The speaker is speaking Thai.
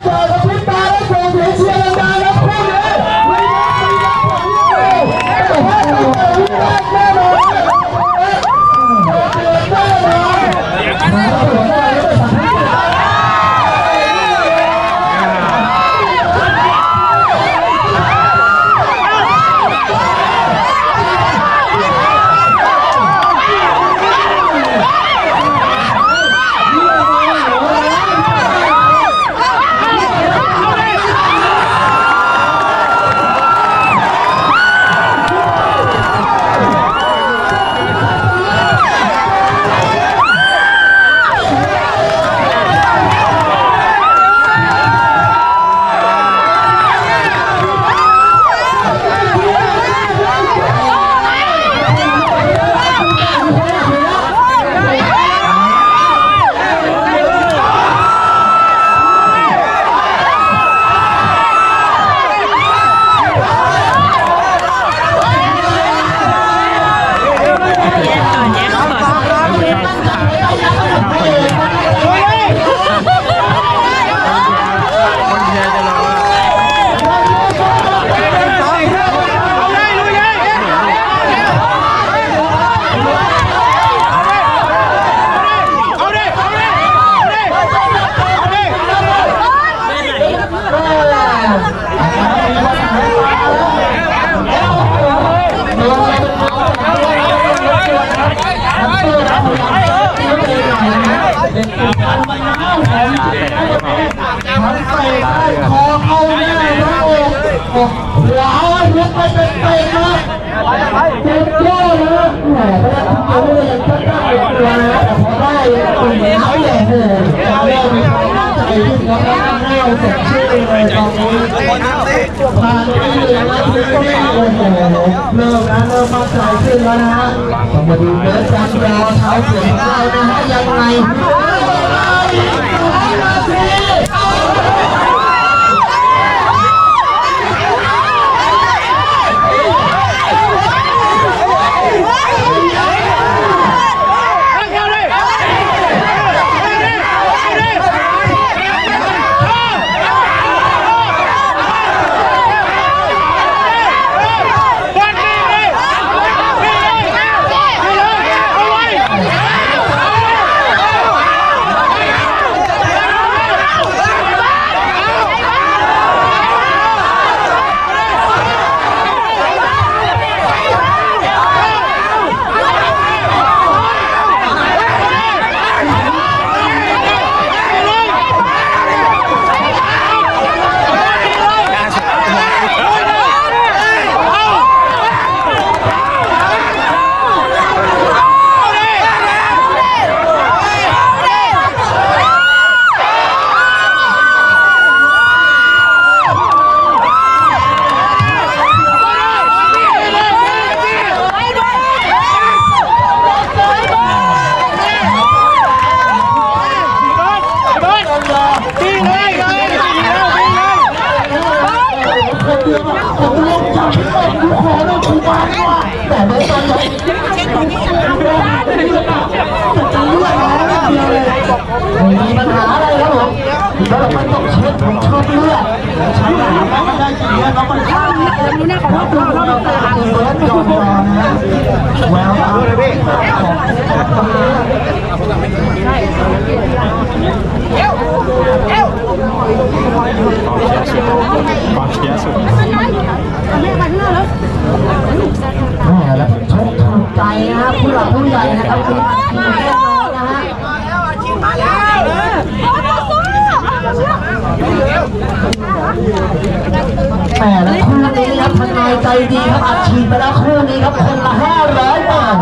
Brother! มันใส่ได้คอเอาแน่นะโอ้โหขวาลุกไปเป็นเตะนะเจ็บเจ้านะแหมไม่ได้ทำเอาเลยยังชักได้ตัวนะแต่พอได้คนเหนียวใหญ่โหเริ่มมีความใจขึ้นครับแล้วหน้าสดชื่นเลยตอนนี้ผ่านไปหนึ่งนาทีก็ไม่โอ้โหเริ่มนะเริ่มมั่นใจขึ้นแล้วนะฮะต้องมาดูเนื้อจันยาวเท้าเสียงของเรานะฮะยังไงอีกสองนาทีคนเดียวอะผมลงจับที่ต้นกู ขอเรื่องครูบาดีกว่าแต่ไม่ตอนนี้จะเลือกอะไรเดียวเลยมีปัญหาอะไรครับผมแล้วเราไม่ต้องเช็ดผมชอบเลือดฉันถามว่ามันได้กี่เลือดแล้วมันข้ามรู้แน่ของว่าตัวเราเป็นเลือดยอมยอมนะแววตาเลยพี่องเชียร์สุด แม่แล้วชกถูกใจ นะครับผู้หลักผู้ใหญ่นะครับคุณแน่นอนนะฮะแหมแล้วแม่คู่นี้ครับทนายใจดีครับอัดฉีดไปแล้วคู่นี้ครับคนละห้าร้อยบาท